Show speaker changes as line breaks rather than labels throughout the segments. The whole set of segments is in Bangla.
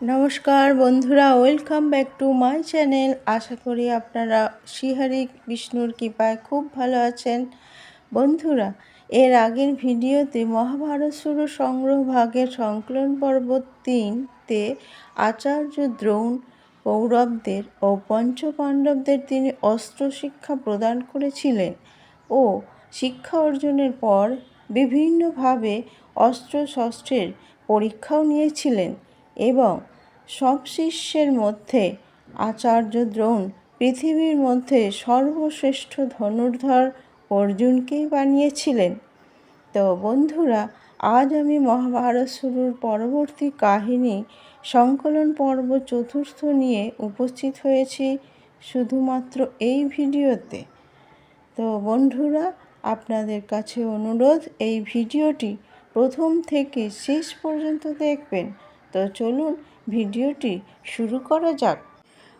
নমস্কার বন্ধুরা welcome back to my channel আশা করি আপনারা শ্রীহরি বিষ্ণুর কৃপায় খুব ভালো আছেন। বন্ধুরা, এর আগের ভিডিওতে মহাভারত শুরু সংগ্রহ ভাগের সংকলন পর্ব তিনতে আচার্য দ্রোণ কৌরবদের ও পঞ্চপাণ্ডবদের তিনি অস্ত্র শিক্ষা প্রদান করেছিলেন ও শিক্ষা অর্জনের পর বিভিন্নভাবে অস্ত্র শস্ত্রের পরীক্ষাও নিয়েছিলেন। এবং সব শিষ্যের মধ্যে আচার্য দ্রোণ পৃথিবীর মধ্যে সর্বশ্রেষ্ঠ ধনুর্ধর অর্জুনকেই বানিয়েছিলেন। তো বন্ধুরা, আজ আমি মহাভারত শুরুর পরবর্তী কাহিনী, সংকলন পর্ব চতুর্থ নিয়ে উপস্থিত হয়েছি শুধুমাত্র এই ভিডিওতে। তো বন্ধুরা, আপনাদের কাছে অনুরোধ, এই ভিডিওটি প্রথম থেকে শেষ পর্যন্ত দেখবেন। তো চলুন ভিডিওটি শুরু করা যাক।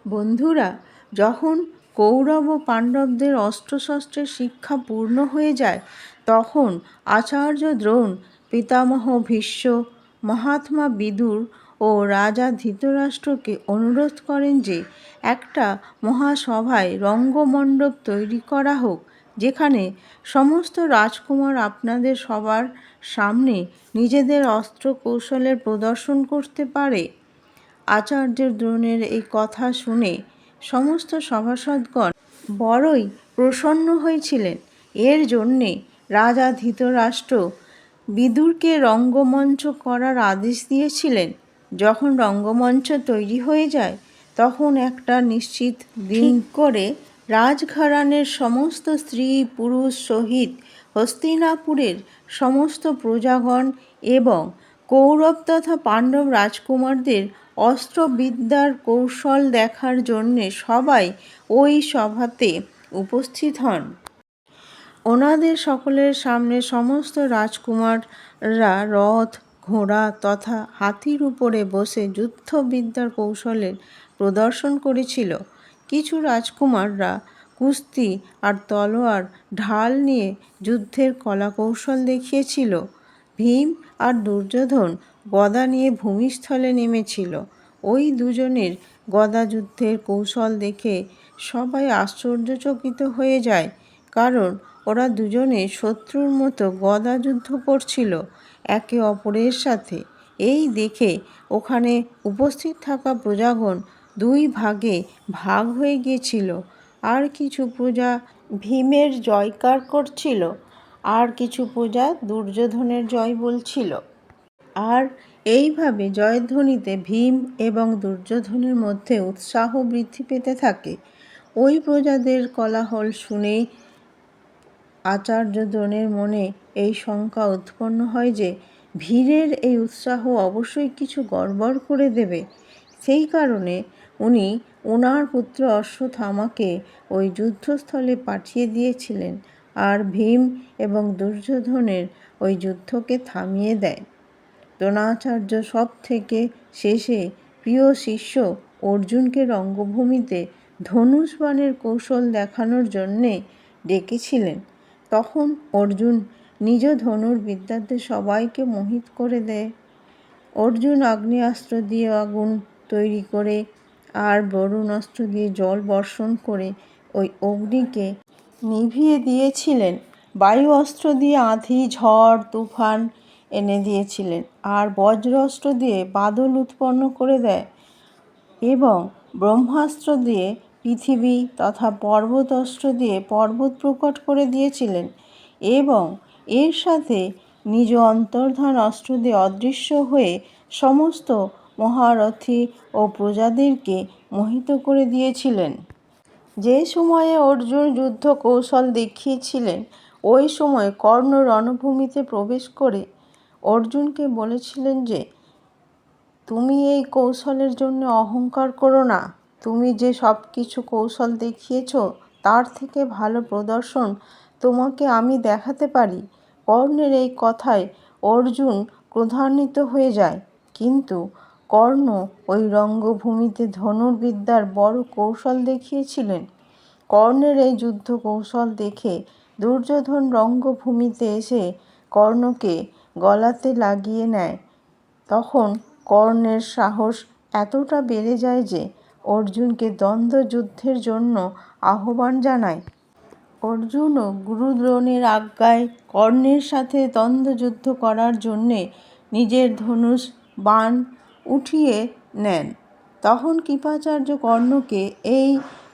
বন্ধুরা, যখন কৌরব ও পাণ্ডবদের অস্ত্রশস্ত্রের শিক্ষা পূর্ণ হয়ে যায়, তখন আচার্য দ্রোণ, পিতামহ ভীষ্ম, মহাত্মা বিদুর ও রাজা ধৃতরাষ্ট্রকে অনুরোধ করেন যে একটা মহাসভায় রঙ্গমণ্ডপ তৈরি করা হোক। যেখানে সমস্ত রাজকুমার আপনাদের সবার সামনে নিজেদের অস্ত্র কৌশলের প্রদর্শন করতে পারে। আচার্যের দ্রোণের এই কথা শুনে সমস্ত সভাসদগণ বড়ই প্রসন্ন হয়েছিলেন। এর জন্যে রাজা ধৃতরাষ্ট্র বিদুরকে রঙ্গমঞ্চ করার আদেশ দিয়েছিলেন। যখন রঙ্গমঞ্চ তৈরি হয়ে যায় তখন একটা নিশ্চিত দিন করে রাজঘরানের সমস্ত স্ত্রী, পুরুষ সহিত হস্তিনাপুরের সমস্ত প্রজাগণ এবং কৌরব তথা পাণ্ডব রাজকুমারদের অস্ত্রবিদ্যার কৌশল দেখার জন্যে সবাই ওই সভাতে উপস্থিত হন। ওনাদের সকলের সামনে সমস্ত রাজকুমাররা রথ, ঘোড়া তথা হাতির উপরে বসে যুদ্ধবিদ্যার কৌশলের প্রদর্শন করেছিল। কিছু রাজকুমাররা কুস্তি আর তলোয়ার ঢাল নিয়ে যুদ্ধের কলাকৌশল দেখিয়েছিল। ভীম আর দুর্যোধন গদা নিয়ে ভূমিস্থলে নেমেছিল। ওই দুজনের গদা যুদ্ধের কৌশল দেখে সবাই আশ্চর্যচকিত হয়ে যায়, কারণ ওরা দুজনে শত্রুর মতো গদা যুদ্ধ করছিল একে অপরের সাথে। এই দেখে ওখানে উপস্থিত থাকা প্রজাগণ দুই ভাগে ভাগ হয়ে গিয়েছিল। আর কিছু প্রজা ভীমের জয়কার করছিল, আর কিছু প্রজা দুর্যোধনের জয় বলছিল। আর এইভাবে জয়ধ্বনিতে ভীম এবং দুর্যোধনের মধ্যে উৎসাহ বৃদ্ধি পেতে থাকে। ওই প্রজাদের কলাহল শুনেই আচার্য দ্রোণের মনে এই শঙ্কা উৎপন্ন হয় যে, ভীরের এই উৎসাহ অবশ্যই কিছু গড়বড় করে দেবে। সেই কারণে উনি ওনার পুত্র অশ্বত্থামাকে ওই যুদ্ধস্থলে পাঠিয়ে দিয়েছিলেন আর ভীম এবং দুর্যোধনের ওই যুদ্ধকে থামিয়ে দেয়। দ্রোণাচার্য সব থেকে শেষে প্রিয় শিষ্য অর্জুনকে রঙ্গভূমিতে ধনুষ বাণের কৌশল দেখানোর জন্যে ডেকেছিলেন। তখন অর্জুন নিজ ধনুর বিদ্যাতে সবাইকে মোহিত করে দেয়। অর্জুন আগ্নেয়াস্ত্র দিয়ে আগুন তৈরি করে আর বরুণ অস্ত্র দিয়ে জল বর্ষণ করে ওই অগ্নিকে নিভিয়ে দিয়েছিলেন। বায়ু অস্ত্র দিয়ে আঁধি, ঝড়, তুফান এনে দিয়েছিলেন আর বজ্র অস্ত্র দিয়ে বাদল উৎপন্ন করে দেয় এবং ব্রহ্মাস্ত্র দিয়ে পৃথিবী তথা পর্বত অস্ত্র দিয়ে পর্বত প্রকট করে দিয়েছিলেন এবং এর সাথে নিজ অন্তর্ধান অস্ত্র দিয়ে অদৃশ্য হয়ে সমস্ত মহারথী ও প্রজাদেরকে মোহিত করে দিয়েছিলেন। যে সময়ে অর্জুন যুদ্ধ কৌশল দেখিয়েছিলেন, ওই সময় কর্ণ রণভূমিতে প্রবেশ করে অর্জুনকে বলেছিলেন যে, তুমি এই কৌশলের জন্য অহংকার করো না। তুমি যে সব কিছু কৌশল দেখিয়েছ, তার থেকে ভালো প্রদর্শন তোমাকে আমি দেখাতে পারি। কর্ণের এই কথায় অর্জুন ক্রোধান্বিত হয়ে যায়। কিন্তু কর্ণ ওই রঙ্গভূমিতে ধনুর্বিদ্যার বড় কৌশল দেখিয়েছিলেন। কর্ণের এই যুদ্ধ কৌশল দেখে দুর্যোধন রঙ্গভূমিতে এসে কর্ণকে গলাতে লাগিয়ে নেয়। তখন কর্ণের সাহস এতটা বেড়ে যায় যে অর্জুনকে দ্বন্দ্বযুদ্ধের জন্য আহ্বান জানায়। অর্জুনও গুরু দ্রোণের আজ্ঞায় কর্ণের সাথে দ্বন্দ্বযুদ্ধ করার জন্যে নিজের ধনুষ, বাণ উঠিয়ে নেন। তখন কৃপাচার্য কর্ণকে এই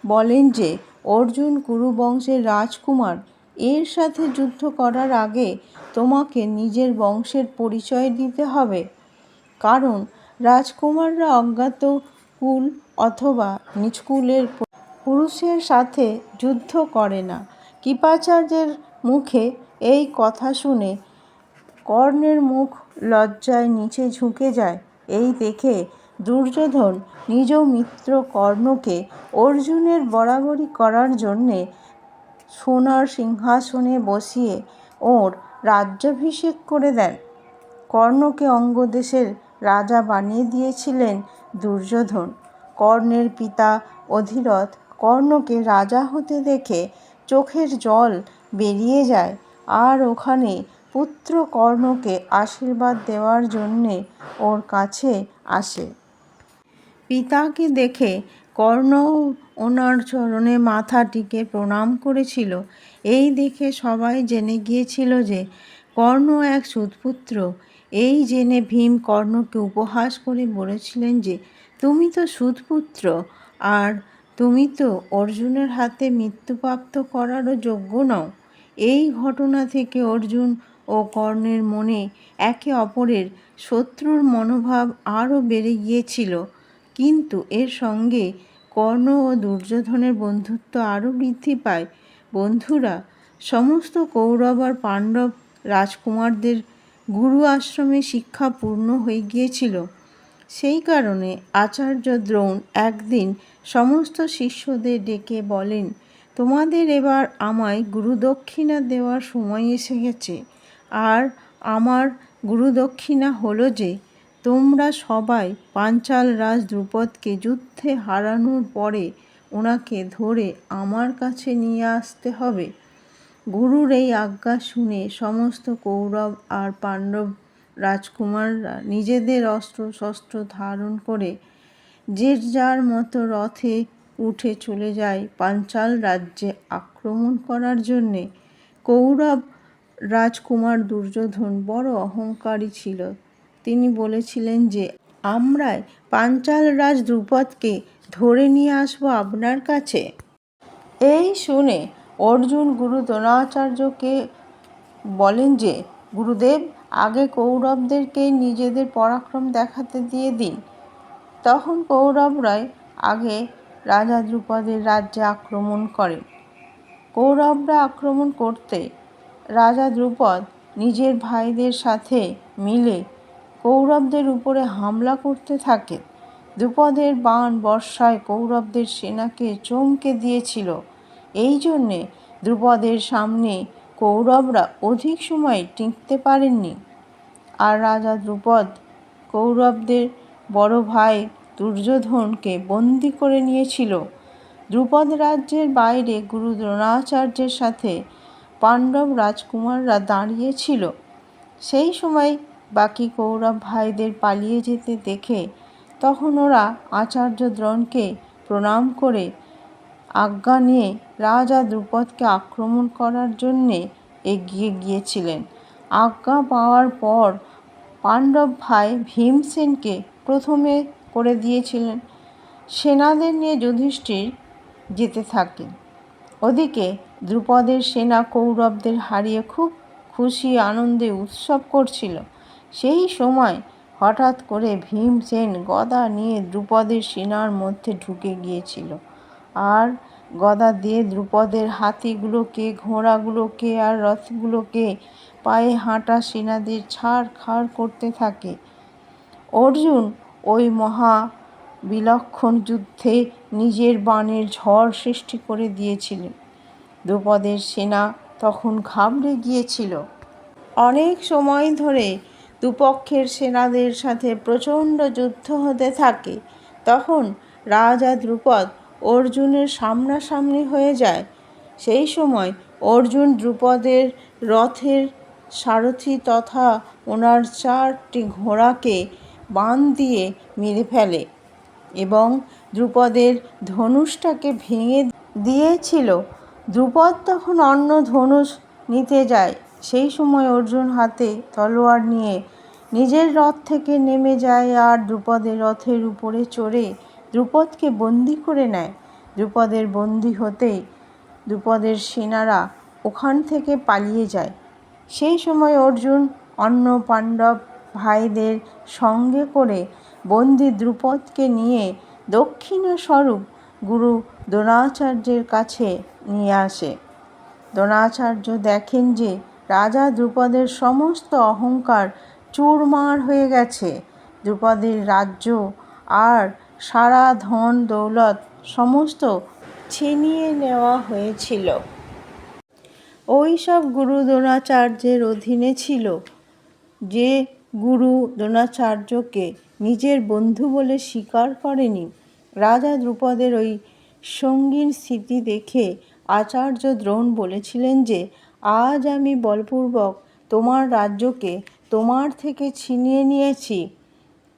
বলেন যে, অর্জুন কুরুবংশের রাজকুমার, এর সাথে যুদ্ধ করার আগে তোমাকে নিজের বংশের পরিচয় দিতে হবে। কারণ রাজকুমাররা অজ্ঞাত কুল অথবা নিচকুলের পুরুষের সাথে যুদ্ধ করে না। কৃপাচার্যের মুখে এই কথা শুনে কর্ণের মুখ লজ্জায় নিচে ঝুঁকে যায়। এই দেখে দুর্যোধন নিজ মিত্র কর্ণকে অর্জুনের বরাবরি করার জন্যে সোনার সিংহাসনে বসিয়ে ওর রাজ্যাভিষেক করে দেন। কর্ণকে অঙ্গদেশের রাজা বানিয়ে দিয়েছিলেন দুর্যোধন। কর্ণের পিতা অধিরথ কর্ণকে রাজা হতে দেখে চোখের জল বেরিয়ে যায়। আর ওখানে পুত্র কর্ণকে আশীর্বাদ দেওয়ার জন্যে ওর কাছে আসে। পিতাকে দেখে কর্ণ ওনার চরণে মাথা টিকে প্রণাম করেছিল। এই দেখে সবাই জেনে গিয়েছিল যে কর্ণ এক সুদপুত্র এই জেনে ভীম কর্ণকে উপহাস করে বলেছিলেন যে, তুমি তো সুদপুত্র আর তুমি তো অর্জুনের হাতে মৃত্যুপ্রাপ্ত করারও যোগ্য নও। এই ঘটনা থেকে অর্জুন ও কর্ণের মনে একে অপরের শত্রুর মনোভাব আরও বেড়ে গিয়েছিল। কিন্তু এর সঙ্গে কর্ণ ও দুর্যোধনের বন্ধুত্ব আরও বৃদ্ধি পায়। বন্ধুরা, সমস্ত কৌরব আর পাণ্ডব রাজকুমারদের গুরু আশ্রমে শিক্ষা পূর্ণ হয়ে গিয়েছিল। সেই কারণে আচার্য দ্রোণ একদিন সমস্ত শিষ্যদের ডেকে বলেন, তোমাদের এবার আমায় গুরুদক্ষিণা দেওয়ার সময় এসে গেছে। আর আমার গুরুদক্ষিণা হলো যে, তোমরা সবাই পাঞ্চাল রাজ দ্রুপদকে যুদ্ধে হারানোর পরে ওনাকে ধরে আমার কাছে নিয়ে আসতে হবে। গুরুর এই আজ্ঞা শুনে সমস্ত কৌরব আর পাণ্ডব রাজকুমাররা নিজেদের অস্ত্র শস্ত্র ধারণ করে যে যার মতো রথে উঠে চলে যায় পাঞ্চাল রাজ্যে আক্রমণ করার জন্যে। কৌরব রাজকুমার দুর্যোধন বড় অহংকারী ছিল। তিনি বলেছিলেন যে, আমরাই পাঞ্চাল রাজ দ্রুপদকে ধরে নিয়ে আসব আপনার কাছে। এই শুনে অর্জুন গুরু দ্রোণাচার্যকে বলেন যে, গুরুদেব, আগে কৌরবদেরকে নিজেদের পরাক্রম দেখাতে দিয়ে দিন। তখন কৌরবরাই আগে রাজা দ্রুপদের রাজ্যে আক্রমণ করেন। কৌরবরা আক্রমণ করতে রাজা দ্রুপদ নিজের ভাইদের সাথে মিলে কৌরবদের উপরে হামলা করতে থাকে। দ্রুপদের বাণ বর্ষায় কৌরবদের সেনাকে চমকে দিয়েছিল। এই জন্যে দ্রুপদের সামনে কৌরবরা অধিক সময় টিকতে পারেননি। আর রাজা দ্রুপদ কৌরবদের বড় ভাই দুর্যোধনকে বন্দি করে নিয়েছিল। দ্রুপদ রাজ্যের বাইরে গুরু দ্রোণাচার্যের সাথে পাণ্ডব রাজকুমাররা দাঁড়িয়েছিল। সেই সময় বাকি কৌরব ভাইদের পালিয়ে যেতে দেখে তখন ওরা আচার্য দ্রোণকে প্রণাম করে আজ্ঞা নিয়ে রাজা দ্রুপদকে আক্রমণ করার জন্যে এগিয়ে গিয়েছিলেন। আজ্ঞা পাওয়ার পর পাণ্ডব ভাই ভীমসেনকে প্রথমে করে দিয়েছিলেন। সেনাদের নিয়ে যুধিষ্ঠির যেতে থাকে ওদিকে দ্রুপদের সেনা কৌরবদের হারিয়ে খুব খুশি আনন্দে উৎসব করছিল। সেই সময় হঠাৎ করে ভীমসেন গদা নিয়ে দ্রুপদের সেনার মধ্যে ঢুকে গিয়েছিল। আর গদা দিয়ে দ্রুপদের হাতিগুলোকে, ঘোড়াগুলোকে আর রথগুলোকে পায়ে হাঁটা সেনাদের ছাড় খাড় করতে থাকে। অর্জুন ওই মহা বিলক্ষণ যুদ্ধে নিজের বাণের ঝড় সৃষ্টি করে দিয়েছিলেন। দ্রুপদের সেনা তখন ঘাবড়ে গিয়েছিল। অনেক সময় ধরে দুপক্ষের সেনাদের সাথে প্রচণ্ড যুদ্ধ হতে থাকে। তখন রাজা দ্রুপদ অর্জুনের সামনাসামনি হয়ে যায়। সেই সময় অর্জুন দ্রুপদের রথের সারথি তথা ওনার চারটি ঘোড়াকে বান দিয়ে মেরে ফেলে। এবং দ্রুপদের ধনুষটাকে ভেঙে দিয়েছিল। দ্রুপদ তখন অন্য ধনুষ নিতে যায়। সেই সময় অর্জুন হাতে তলোয়ার নিয়ে নিজের রথ থেকে নেমে যায় আর দ্রুপদের রথের উপরে চড়ে দ্রুপদকে বন্দি করে নেয়। দ্রুপদের বন্দি হতেই দ্রুপদের সেনারা ওখান থেকে পালিয়ে যায়। সেই সময় অর্জুন অন্য পাণ্ডব ভাইদের সঙ্গে করে বন্দি দ্রুপদকে নিয়ে দক্ষিণস্বরূপ গুরু দ্রোণাচার্যের কাছে নিয়ে আসে। দ্রোণাচার্য দেখেন যে রাজা দ্রুপদের সমস্ত অহংকার চুরমার হয়ে গেছে। দ্রুপদের রাজ্য আর সারা ধন দৌলত সমস্ত ছিনিয়ে নেওয়া হয়েছিল। ওই সব গুরু দ্রোণাচার্যের অধীনে ছিল যে গুরু দ্রোণাচার্যকে নিজের বন্ধু বলে স্বীকার করেনি। রাজা দ্রুপদের ওই সঙ্গীন স্থিতি দেখে আচার্য দ্রোণ বলেছিলেন যে, আজ আমি বলপূর্বক তোমার রাজ্যকে তোমার থেকে ছিনিয়ে নিয়েছি।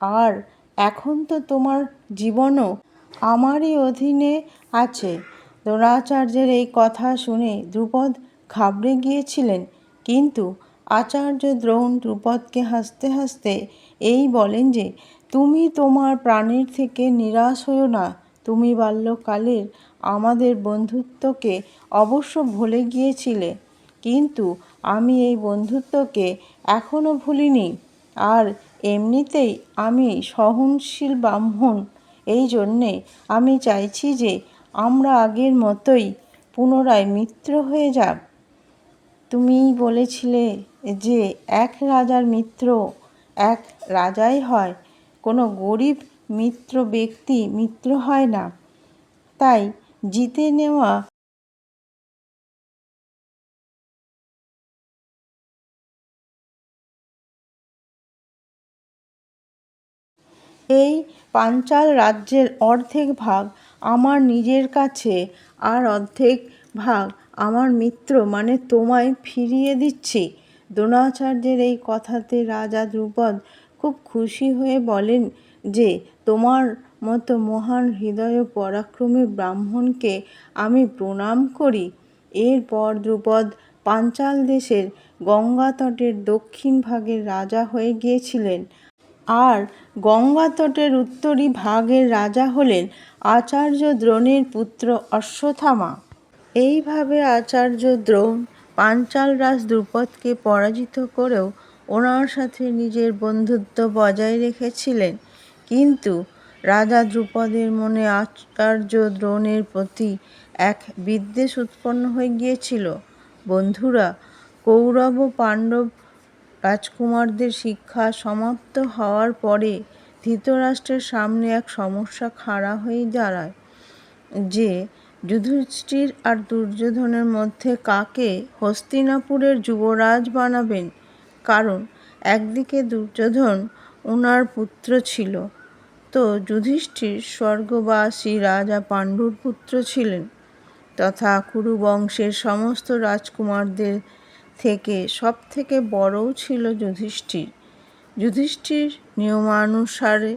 আর এখন তো তোমার জীবনও আমারই অধীনে আছে। দ্রোণাচার্যের এই কথা শুনে দ্রুপদ ঘাবড়ে গিয়েছিলেন। কিন্তু আচার্য দ্রোণ দ্রুপদকে হাসতে হাসতে এই বলেন যে তুমি তোমার প্রাণের থেকে নিরাশ হও না। তুমি বাল্যকালের আমাদের বন্ধুত্বকে অবশ্য ভুলে গিয়েছিলে, কিন্তু আমি এই বন্ধুত্বকে এখনও ভুলিনি। আর এমনিতেই আমি সহনশীল ব্রাহ্মণ, এই জন্যে আমি চাইছি যে আমরা আগের মতোই পুনরায় মিত্র হয়ে যাব তুমিই বলেছিলে যে এক রাজার মিত্র এক রাজাই হয় কোনো গরিব মিত্র ব্যক্তি মিত্র হয় না। তাই জিতে নেওয়া এই পাঞ্চাল রাজ্যের অর্ধেক ভাগ আমার নিজের কাছে আর অর্ধেক ভাগ আমার মিত্র মানে তোমায় ফিরিয়ে দিচ্ছি। দ্রোণাচার্যের এই কথাতে রাজা দ্রুপদ খুব খুশি হয়ে বলেন যে, তোমার মতো মহান হৃদয় পরাক্রমী ব্রাহ্মণকে আমি প্রণাম করি। এরপর দ্রুপদ পাঞ্চাল দেশের গঙ্গা তটের দক্ষিণ ভাগের রাজা হয়ে গিয়েছিলেন। আর গঙ্গা তটের উত্তরী ভাগের রাজা হলেন আচার্য দ্রোণের পুত্র অশ্বথামা এইভাবে আচার্য দ্রোণ পাঞ্চাল রাজ দ্রুপদকে পরাজিত করেও ওনার সাথে নিজের বন্ধুত্ব বজায় রেখেছিলেন। কিন্তু রাজা দ্রুপদের মনে আচার্য দ্রোণের প্রতি এক বিদ্বেষ উৎপন্ন হয়ে গিয়েছিল। বন্ধুরা, কৌরব ও পাণ্ডব রাজকুমারদের শিক্ষা সমাপ্ত হওয়ার পরে ধৃতরাষ্ট্রের সামনে এক সমস্যা খাড়া হয়ে দাঁড়ায়, যে যুধিষ্ঠির আর দুর্যোধনের মধ্যে কাকে হস্তিনাপুরের যুবরাজ বানাবেন কারণ একদিকে দুর্যোধন ওনার পুত্র ছিল। তো যুধিষ্ঠির স্বর্গবাসী রাজা পাণ্ডুর পুত্র ছিলেন তথা কুরু বংশের সমস্ত রাজকুমারদের থেকে সব থেকে বড়ও ছিল যুধিষ্ঠির। যুধিষ্ঠির নিয়মানুসারে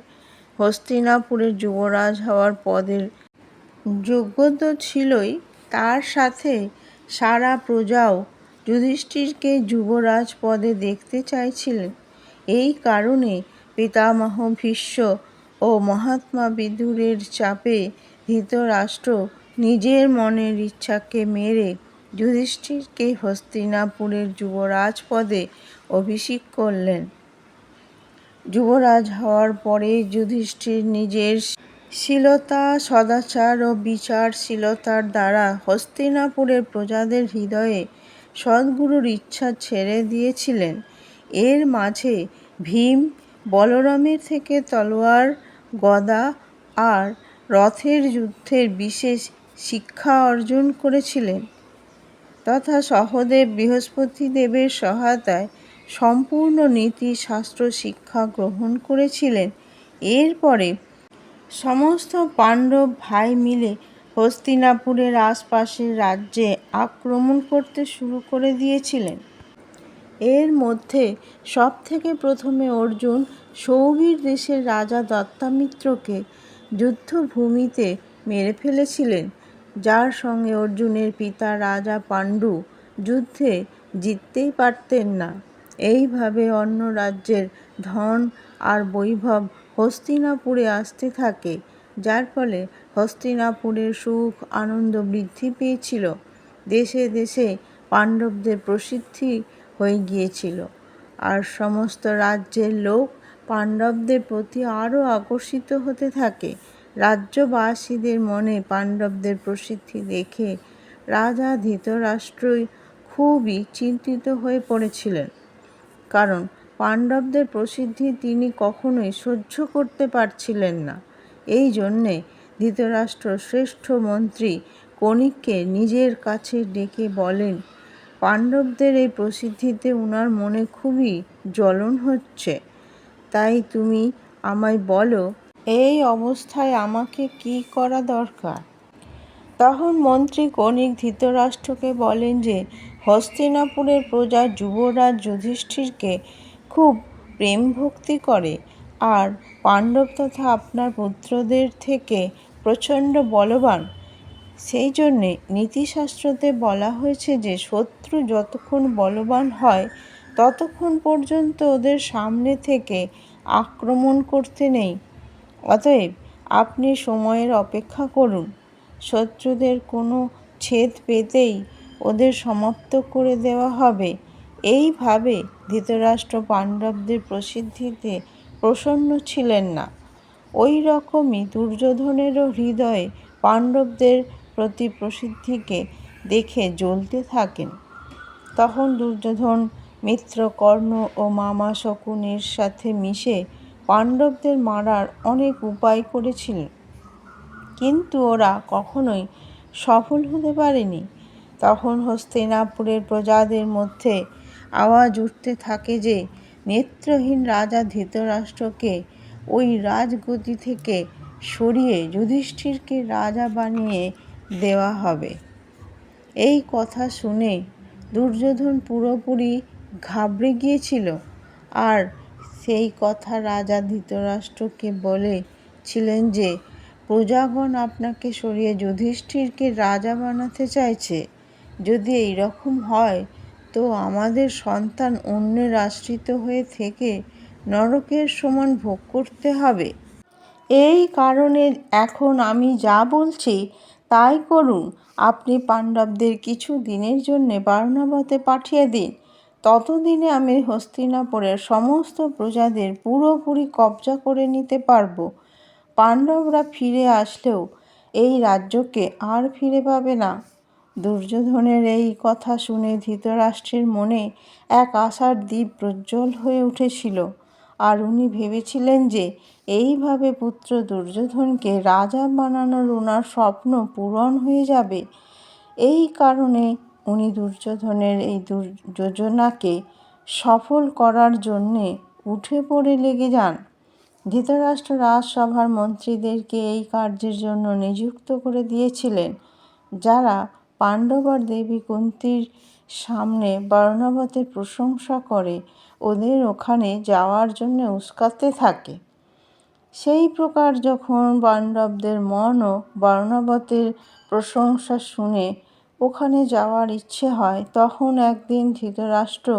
হস্তিনাপুরের যুবরাজ হওয়ার পদের যোগ্যতা ছিলই, তার সাথে সারা প্রজাও যুধিষ্ঠিরকে যুবরাজ পদে দেখতে চাইছিলেন। এই কারণে পিতামহ ভীষ্ম ও মহাত্মা বিদুরের চাপে ধৃতরাষ্ট্র নিজের মনের ইচ্ছাকে মেরে যুধিষ্ঠিরকে হস্তিনাপুরের যুবরাজ পদে অভিষেক করলেন। যুবরাজ হওয়ার পরে যুধিষ্ঠির নিজের শীলতা, সদাচার ও বিচারশীলতার দ্বারা হস্তিনাপুরের প্রজাদের হৃদয়ে সদ্গুরুর ইচ্ছা ছেড়ে দিয়েছিলেন। এর মাঝে ভীম বলরামের থেকে তলোয়ার, গদা আর রথের যুদ্ধের বিশেষ শিক্ষা অর্জন করেছিলেন তথা সহদেব বৃহস্পতি দেবের সহায়তায় সম্পূর্ণ নীতি, শাস্ত্র, শিক্ষা গ্রহণ করেছিলেন। এরপরে সমস্ত পাণ্ডব ভাই মিলে হস্তিনাপুরের আশপাশের রাজ্যে আক্রমণ করতে শুরু করে দিয়েছিলেন। এর মধ্যে সব থেকে প্রথমে অর্জুন সৌবীর দেশের রাজা দত্তামিত্রকে যুদ্ধভূমিতে মেরে ফেলেছিলেন, যার সঙ্গে অর্জুনের পিতা রাজা পাণ্ডু যুদ্ধে জিততেই পারতেন না। এইভাবে অন্য রাজ্যের ধন আর বৈভব হস্তিনাপুরে আসতে থাকে, যার ফলে হস্তিনাপুরের সুখ, আনন্দ বৃদ্ধি পেয়েছিল। দেশে দেশে পাণ্ডবদের প্রসিদ্ধি হয়ে গিয়েছিল। আর সমস্ত রাজ্যের লোক পাণ্ডবদের প্রতি আরও আকর্ষিত হতে থাকে। রাজ্যবাসীদের মনে পাণ্ডবদের প্রসিদ্ধি দেখে রাজা ধৃতরাষ্ট্রই খুবই চিন্তিত হয়ে পড়েছিলেন। কারণ পাণ্ডবদের প্রসিদ্ধি তিনি কখনোই সহ্য করতে পারছিলেন না। এই জন্যে ধৃতরাষ্ট্র শ্রেষ্ঠ মন্ত্রী কণিককে নিজের কাছে ডেকে বলেন, পাণ্ডবদের এই প্রসিদ্ধিতে উনার মনে খুবই জ্বলন হচ্ছে। তাই তুমি আমায় বলো, এই অবস্থায় আমাকে কি করা দরকার? তখন মন্ত্রী কণিক ধৃতরাষ্ট্রকে বলেন যে, হস্তিনাপুরের প্রজা যুবরাজ যুধিষ্ঠিরকে খুব প্রেম ভক্তি করে, আর পাণ্ডব তথা আপনার পুত্রদের থেকে প্রচণ্ড বলবান। সেই জন্যে নীতিশাস্ত্রতে বলা হয়েছে যে, শত্রু যতক্ষণ বলবান হয়, ততক্ষণ পর্যন্ত ওদের সামনে থেকে আক্রমণ করতে নেই। অতএব আপনি সময়ের অপেক্ষা করুন। শত্রুদের কোনো ছেদ পেতেই ওদের সমাপ্ত করে দেওয়া হবে। এইভাবে ধৃতরাষ্ট্র পাণ্ডবদের প্রসিদ্ধিতে প্রসন্ন ছিলেন না। ওই রকমই দুর্যোধনেরও হৃদয়ে পাণ্ডবদের প্রতি প্রসিদ্ধিকে দেখে জ্বলতে থাকেন। তখন দুর্যোধন মিত্র কর্ণ ও মামা শকুনের সাথে মিশে পাণ্ডবদের মারার অনেক উপায় করেছিলেন কিন্তু ওরা কখনোই সফল হতে পারেনি। তখন হস্তিনাপুরের প্রজাদের মধ্যে আওয়াজ উঠতে থাকে যে, নেত্রহীন রাজা ধৃতরাষ্ট্রকে ওই রাজগতি থেকে সরিয়ে যুধিষ্ঠিরকে রাজা বানিয়ে দেওয়া হবে। এই কথা শুনে দুর্যোধন পুরোপুরি ঘাবড়ে গিয়েছিল আর সেই কথা রাজা ধৃতরাষ্ট্রকে বলেছিলেন যে, প্রজাগণ আপনাকে সরিয়ে যুধিষ্ঠিরকে রাজা বানাতে চাইছে। যদি এই রকম হয়, তো আমাদের সন্তান অন্যের আশ্রিত হয়ে থেকে নরকের সমান ভোগ করতে হবে। এই কারণে এখন আমি যা বলছি তাই করুন। আপনি পাণ্ডবদের কিছু দিনের জন্যে বারণাবতে পাঠিয়ে দিন। ততদিনে আমি হস্তিনাপুরের সমস্ত প্রজাদের পুরোপুরি কবজা করে নিতে পারব। পাণ্ডবরা ফিরে আসলেও এই রাজ্যকে আর ফিরে পাবে না। দুর্যোধনের এই কথা শুনে ধৃতরাষ্ট্রের মনে এক আশার দ্বীপ প্রজ্জ্বল হয়ে উঠেছিল। আর উনি ভেবেছিলেন যে এইভাবে পুত্র দুর্যোধনকে রাজা বানানোর ওনার স্বপ্ন পূরণ হয়ে যাবে। এই কারণে উনি দুর্যোধনের এই যোজনাকে সফল করার জন্যে উঠে পড়ে লেগে যান। ধৃতরাষ্ট্র রাজসভার মন্ত্রীদেরকে এই কার্যের জন্য নিযুক্ত করে দিয়েছিলেন, যারা পাণ্ডবর দেবী কুন্তির সামনে বর্ণবতের প্রশংসা করে ওদের ওখানে যাওয়ার জন্য উস্কাতে থাকে। সেই প্রকার যখন পাণ্ডবদের মনও বর্ণাবতের প্রশংসা শুনে ওখানে যাওয়ার ইচ্ছে হয়, তখন একদিন ধৃতরাষ্ট্র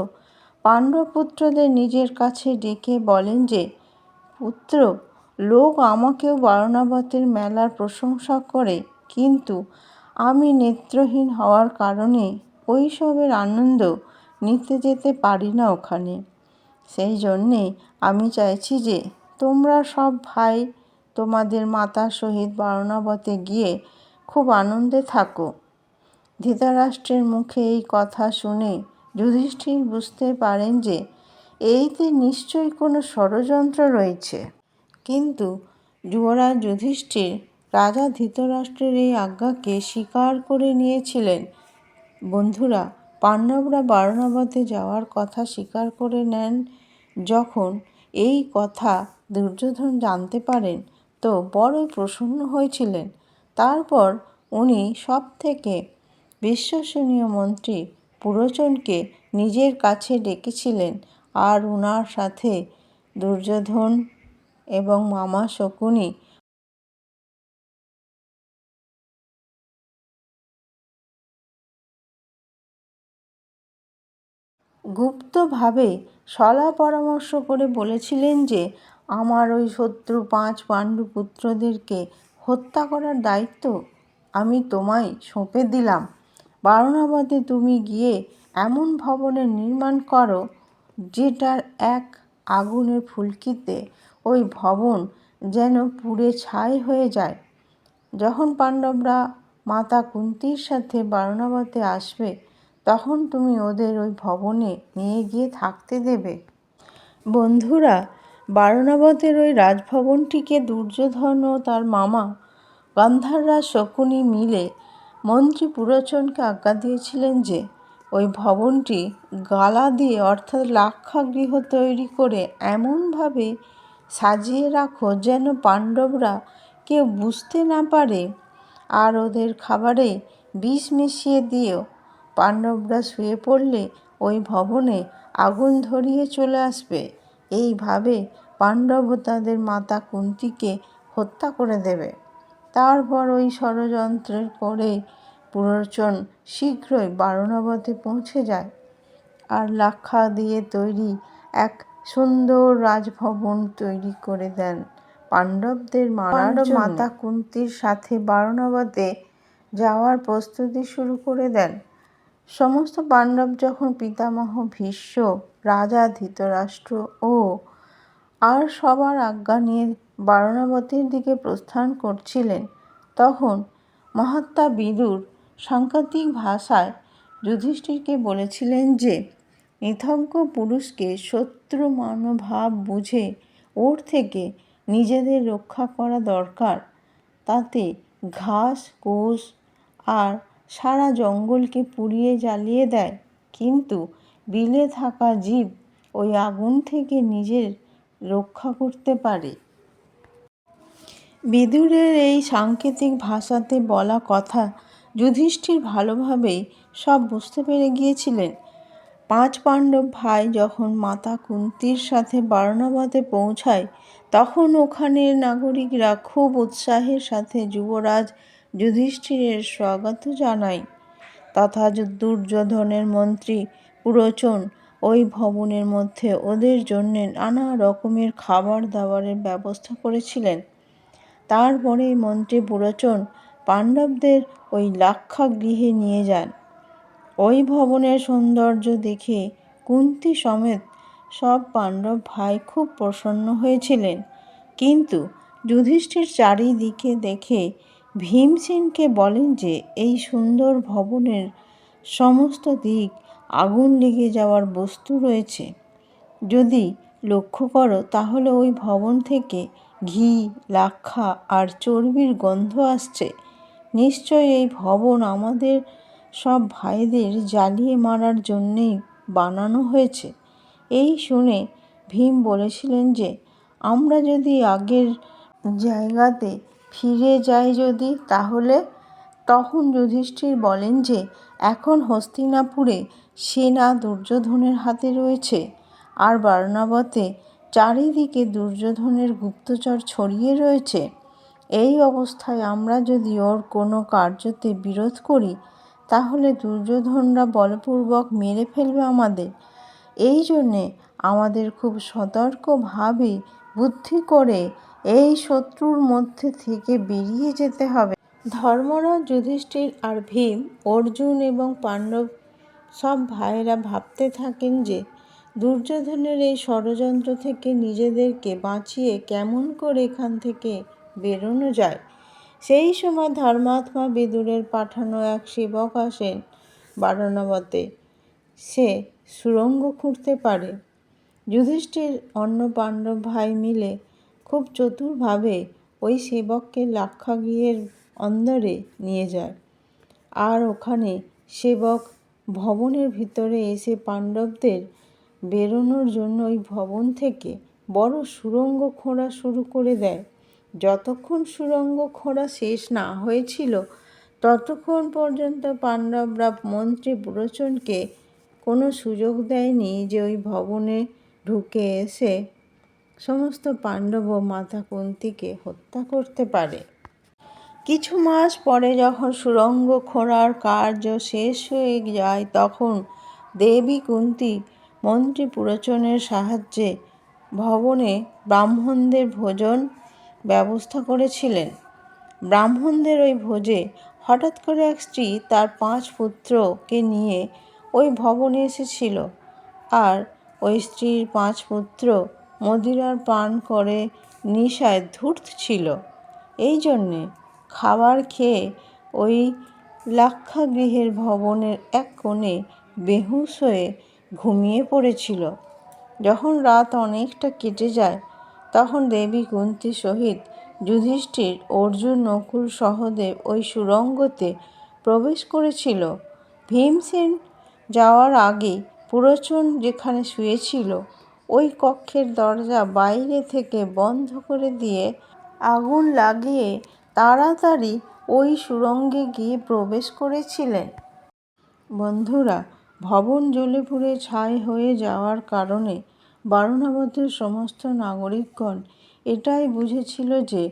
পাণ্ডবপুত্রদের নিজের কাছে ডেকে বলেন যে, পুত্র, লোক আমাকেও বারণাবতের মেলার প্রশংসা করে, কিন্তু আমি নেত্রহীন হওয়ার কারণে ওইসবের আনন্দ নিতে যেতে পারি না ওখানে। সেই জন্যে আমি চাইছি যে, তোমরা সব ভাই তোমাদের মাতার সহিত বারণাবতে গিয়ে খুব আনন্দে থাকো। ধৃতরাষ্ট্রের মুখে এই কথা শুনে যুধিষ্ঠির বুঝতে পারেন যে, এইতে নিশ্চয়ই কোনো ষড়যন্ত্র রয়েছে। কিন্তু যুবরাজ যুধিষ্ঠির রাজা ধৃতরাষ্ট্রের এই আজ্ঞাকে স্বীকার করে নিয়েছিলেন। বন্ধুরা পাণ্ডবরা বারণাবতে যাওয়ার কথা স্বীকার করে নেন, যখন এই কথা দুর্যোধন জানতে পারেন, তো বড়ই প্রসন্ন হয়েছিলেন। তারপর উনি সব থেকে বিশ্বসনীয় মন্ত্রী পুরোচনকে নিজের কাছে ডেকেছিলেন আর উনার সাথে দুর্যোধন এবং মামা শকুনি গুপ্তভাবে সলা পরামর্শ করে বলেছিলেন যে, আমার ওই শত্রু পাঁচ পাণ্ডু পুত্রদেরকে হত্যা করার দায়িত্ব আমি তোমায় সঁপে দিলাম। বারণাবতে তুমি গিয়ে এমন ভবনের নির্মাণ করো, যেটার এক আগুনের ফুলকিতে ওই ভবন যেন পুড়ে ছাই হয়ে যায়। যখন পাণ্ডবরা মাতা কুন্তির সাথে বারণাবতে আসবে তখন তুমি ওদের ওই ভবনে নিয়ে গিয়ে থাকতে দেবে। বন্ধুরা, বারণাবতের ওই রাজভবনটিকে দুর্যোধন ও তার মামা গান্ধাররাজ শকুনি মিলে মন্ত্রী পুরোচনকে আজ্ঞা দিয়েছিলেন যে, ওই ভবনটি গালা দিয়ে অর্থাৎ লাক্ষাগৃহ তৈরি করে এমনভাবে সাজিয়ে রাখো যেন পাণ্ডবরা কেউ বুঝতে না পারে। আর ওদের খাবারে বিষ মিশিয়ে দিও পাণ্ডবরা শুয়ে পড়লে ওই ভবনে আগুন ধরিয়ে চলে আসবে। এইভাবে পাণ্ডব তাদের মাতা কুন্তিকে হত্যা করে দেবে। তারপর ওই ষড়যন্ত্রের করে পুরোচন শীঘ্রই বারণাবতে পৌঁছে যায় আর লাক্ষা দিয়ে তৈরি এক সুন্দর রাজভবন তৈরি করে দেন। পাণ্ডবদের মারার মাতা কুন্তির সাথে বারণাবতে যাওয়ার প্রস্তুতি শুরু করে দেন। সমস্ত পাণ্ডব যখন পিতামহ, ভীষ্ম, রাজা, ধৃতরাষ্ট্র ও আর সবার আজ্ঞা নিয়ে বারণাবতীর দিকে প্রস্থান করছিলেন, তখন মহাত্মা বিদুর সাংকেতিক ভাষায় যুধিষ্ঠিরকে বলেছিলেন যে নিথজ্ঞ পুরুষকে শত্রু মনোভাব বুঝে ওর থেকে নিজেদের রক্ষা করা দরকার। তাতে ঘাস, কোষ আর সারা জঙ্গলকে পুড়িয়ে জ্বালিয়ে দেয়। কিন্তু বিলে থাকা জীব ওই আগুন থেকে নিজের রক্ষা করতে পারে। বিদুরের এই সাংকেতিক ভাষাতে বলা কথা যুধিষ্ঠির ভালোভাবেই সব বুঝতে পেরে গিয়েছিলেন। পাঁচ পাণ্ডব ভাই যখন মাতা কুন্তির সাথে বারণাবতে পৌঁছায়, তখন ওখানের নাগরিকরা খুব উৎসাহের সাথে যুবরাজ যুধিষ্ঠিরের স্বাগত জানাই। তথা দুর্যোধনের মন্ত্রী পুরোচন ওই ভবনের মধ্যে ওদের জন্যে নানা রকমের খাবার দাবারের ব্যবস্থা করেছিলেন। তারপরে মন্ত্রী পুরোচন পাণ্ডবদের ওই লাক্ষা গৃহে নিয়ে যান। ওই ভবনের সৌন্দর্য দেখে কুন্তি সমেত সব পাণ্ডব ভাই খুব প্রসন্ন হয়েছিলেন। কিন্তু যুধিষ্ঠির চারিদিকে দেখে ভীমসেনকে বলেন যে, এই সুন্দর ভবনের সমস্ত দিক আগুন লেগে যাওয়ার বস্তু রয়েছে। যদি লক্ষ্য করো, তাহলে ওই ভবন থেকে ঘি, লাক্ষা আর চর্বির গন্ধ আসছে। নিশ্চয় এই ভবন আমাদের সব ভাইদের জ্বালিয়ে মারার জন্যেই বানানো হয়েছে। এই শুনে ভীম বলেছিলেন যে, আমরা যদি আগের জায়গাতে ফিরে যাই যদি, তাহলে? তখন যুধিষ্ঠির বলেন যে, এখন হস্তিনাপুরে সেনা দুর্যোধনের হাতে রয়েছে। আর বারণাবতে চারিদিকে দুর্যোধনের গুপ্তচর ছড়িয়ে রয়েছে। এই অবস্থায় আমরা যদি ওর কোনো কার্যতে বিরোধ করি, তাহলে দুর্যোধনরা বলপূর্বক মেরে ফেলবে আমাদের। এই জন্যে আমাদের খুব সতর্কভাবে বুদ্ধি করে এই শত্রুর মধ্যে থেকে বেরিয়ে যেতে হবে। ধর্মরাজ যুধিষ্ঠির আর ভীম, অর্জুন এবং পাণ্ডব সব ভাইয়েরা ভাবতে থাকেন যে দুর্যোধনের এই ষড়যন্ত্র থেকে নিজেদেরকে বাঁচিয়ে কেমন করে এখান থেকে বেরোনো যায়। সেই সময় ধর্মাত্মা বিদুরের পাঠানো এক সেবক আসেন বারণাবতে সে সুরঙ্গ খুঁড়তে পারে। যুধিষ্ঠির অন্য পাণ্ডব ভাই মিলে খুব চতুরভাবে ওই সেবককে লাক্ষাগৃহের অন্দরে নিয়ে যায়। আর ওখানে সেবক ভবনের ভিতরে এসে পাণ্ডবদের বেরোনোর জন্য ওই ভবন থেকে বড় সুরঙ্গ খোঁড়া শুরু করে দেয়। যতক্ষণ সুরঙ্গ খোঁড়া শেষ না হয়েছিল, ততক্ষণ পর্যন্ত পাণ্ডবরা মন্ত্রী পুরোচনকে কোনো সুযোগ দেয়নি যে ওই ভবনে ঢুকে এসে সমস্ত পাণ্ডব ও মাতা কুন্তিকে হত্যা করতে পারে। কিছু মাস পরে যখন সুরঙ্গ খোঁড়ার কার্য শেষ হয়ে যায়, তখন দেবী কুন্তি মন্ত্রী পুরোচনের সাহায্যে ভবনে ব্রাহ্মণদের ভোজন ব্যবস্থা করেছিলেন। ব্রাহ্মণদের ওই ভোজে হঠাৎ করে এক স্ত্রী তার পাঁচ পুত্রকে নিয়ে ওই ভবনে এসেছিল। আর ওই স্ত্রীর পাঁচ পুত্র মদিরার পান করে নিশায় ধূর্ত ছিল। এই জন্যে খাবার খেয়ে ওই লাক্ষাগৃহের ভবনের এক কোণে বেহুশ হয়ে ঘুমিয়ে পড়েছিল। যখন রাত অনেকটা কেটে যায়, তখন দেবী কুন্তী সহিত যুধিষ্ঠির, অর্জুন, নকুল সহদেব ওই সুরঙ্গতে প্রবেশ করেছিল। ভীমসেন যাওয়ার আগে পুরোচন যেখানে শুয়েছিল ওই কক্ষের দরজা বাইরে থেকে বন্ধ করে দিয়ে আগুন লাগিয়ে তাড়াতাড়ি ওই সুরঙ্গে গিয়ে প্রবেশ করেছিলেন। বন্ধুরা, ভবন জ্বলে পুড়ে ছাই হয়ে যাওয়ার কারণে বারণাবতের সমস্ত নাগরিকগণ এটাই বুঝেছিল যে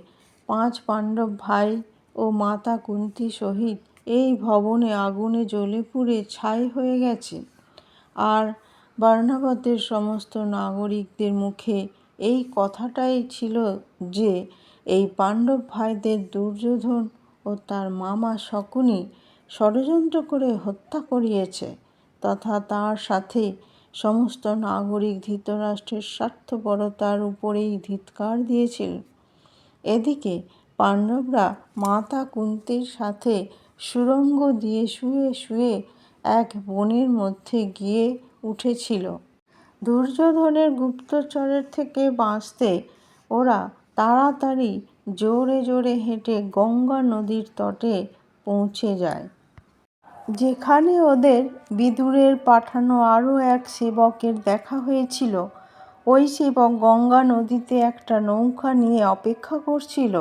পাঁচ পাণ্ডব ভাই ও মাতা কুন্তি সহিত এই ভবনে আগুনে জ্বলে পুড়ে ছাই হয়ে গেছে আর বারণাবতের সমস্ত নাগরিকদের মুখে এই কথাটাই ছিল যে, এই পাণ্ডব ভাইদের দুর্যোধন ও তার মামা শকুনি ষড়যন্ত্র করে হত্যা করিয়েছে তথা তার সাথে সমস্ত নাগরিক ধৃতরাষ্ট্রের স্বার্থপরতার উপরেই ধিৎকার দিয়েছিল। এদিকে পাণ্ডবরা মাতা কুন্তির সাথে সুরঙ্গ দিয়ে শুয়ে শুয়ে এক বনের মধ্যে গিয়ে উঠেছিল। দুর্যোধনের গুপ্তচরের থেকে বাঁচতে ওরা তাড়াতাড়ি জোরে জোরে হেঁটে গঙ্গা নদীর তটে পৌঁছে যায়। যেখানে ওদের বিদুরের পাঠানো আরও এক সেবকের দেখা হয়েছিল। ওই সেবক গঙ্গা নদীতে একটা নৌকা নিয়ে অপেক্ষা করছিল।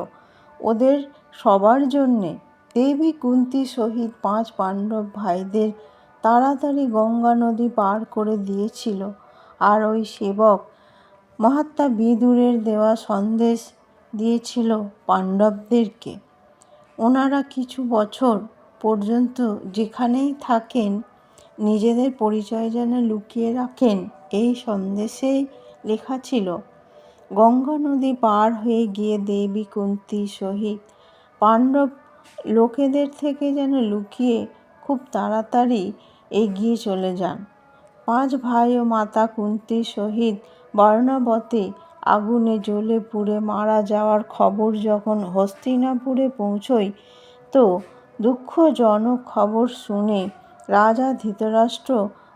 ওদের সবার জন্যে দেবী কুন্তি সহিত পাঁচ পাণ্ডব ভাইদের তাড়াতাড়ি গঙ্গা নদী পার করে দিয়েছিল। আর ওই সেবক মহাত্মা বিদুরের দেওয়া সন্দেশ দিয়েছিল পাণ্ডবদেরকে। ওনারা কিছু বছর পর্যন্ত যেখানেই থাকেন, নিজেদের পরিচয় যেন লুকিয়ে রাখেন, এই সন্দেশেই লেখা ছিল, গঙ্গা নদী পার হয়ে গিয়ে দেবী কুন্তি সহিত পাণ্ডব লোকেদের থেকে যেন লুকিয়ে তাড়াতাড়ি এগিয়ে চলে যান। পাঁচ ভাই ও মাতা কুন্তীর সহিত বারণাবতে আগুনে জ্বলে পুড়ে মারা যাওয়ার খবর যখন হস্তিনাপুরে পৌঁছয়, তো দুঃখজনক খবর শুনে রাজা ধৃতরাষ্ট্র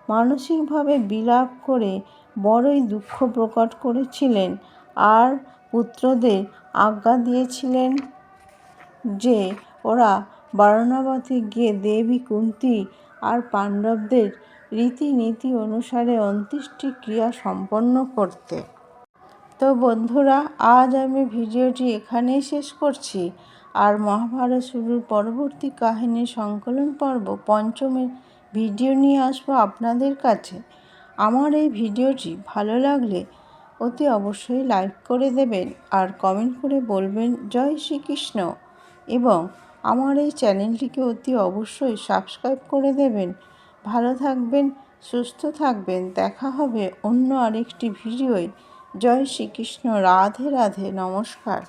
মানসিকভাবে বিলাপ করে বড়ই দুঃখ প্রকট করেছিলেন আর পুত্রদের আজ্ঞা দিয়েছিলেন যে ওরা বারণাবতে গিয়ে দেবী, কুন্তি আর পাণ্ডবদের রীতিনীতি অনুসারে অন্ত্যেষ্টি ক্রিয়া সম্পন্ন করতে। তো বন্ধুরা, আজ আমি ভিডিওটি এখানেই শেষ করছি। আর মহাভারত শুরুর পরবর্তী কাহিনী সংকলন পর্ব পঞ্চমের ভিডিও নিয়ে আসব আপনাদের কাছে। আমার এই ভিডিওটি ভালো লাগলে অতি অবশ্যই লাইক করে দেবেন আর কমেন্ট করে বলবেন, জয় শ্রীকৃষ্ণ এবং আমার এই চ্যানেলটিকে অতি অবশ্যই সাবস্ক্রাইব করে দেবেন। ভালো থাকবেন, সুস্থ থাকবেন। দেখা হবে অন্য আরেকটি ভিডিওয়। জয় শ্রীকৃষ্ণ। রাধে রাধে। নমস্কার।